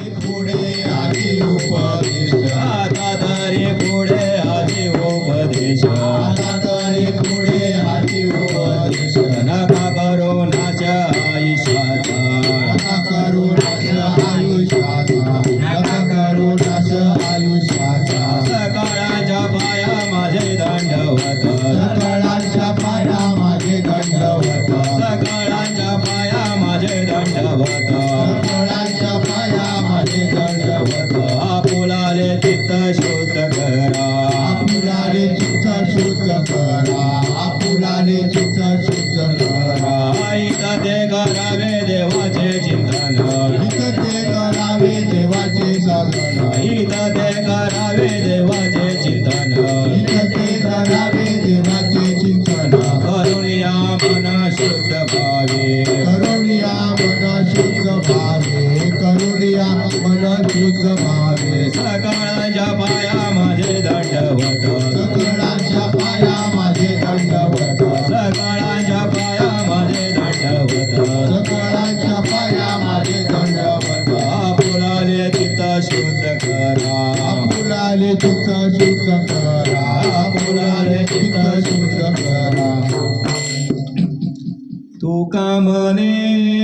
पुढे आधी उपाधी दादा रे पुढे जमावे सकळाच्या पाया माझे पाया माझे दंडवत. सकळाच्या पाया माझे दंडवत. सकळाच्या पाया माझे शुद्ध करा. आपुलाले चित्त शुद्ध करा. आपुलाले चित्त शुद्ध करा. तू कामने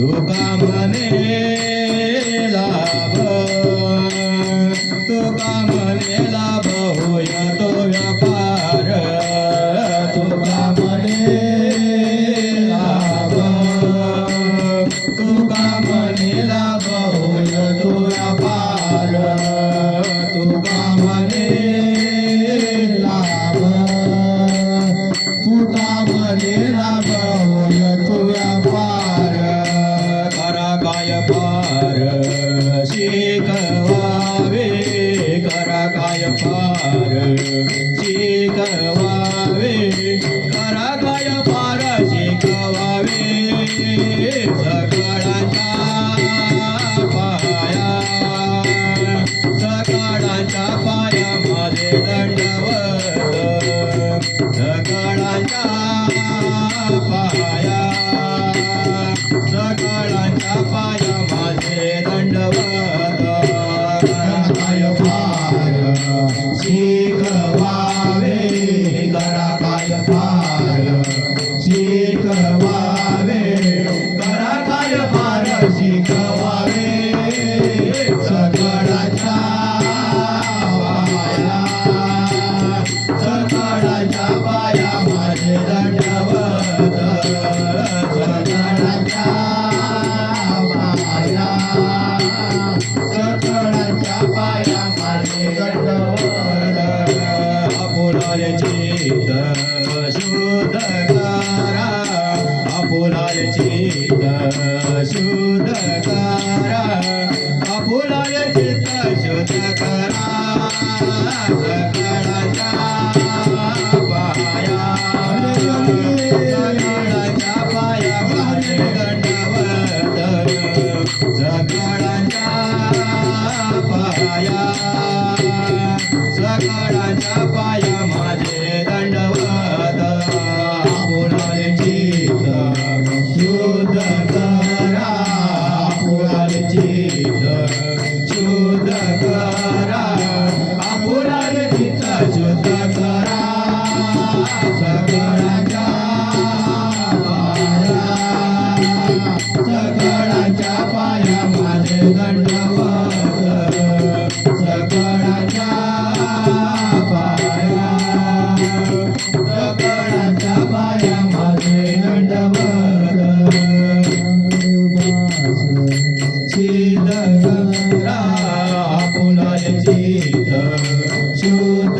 Tupac. काय पार शिकवावे करा काय पार शिकवावे चित शुद्धकारा आपुलाल चित शुद्धकारा Buddha Jura.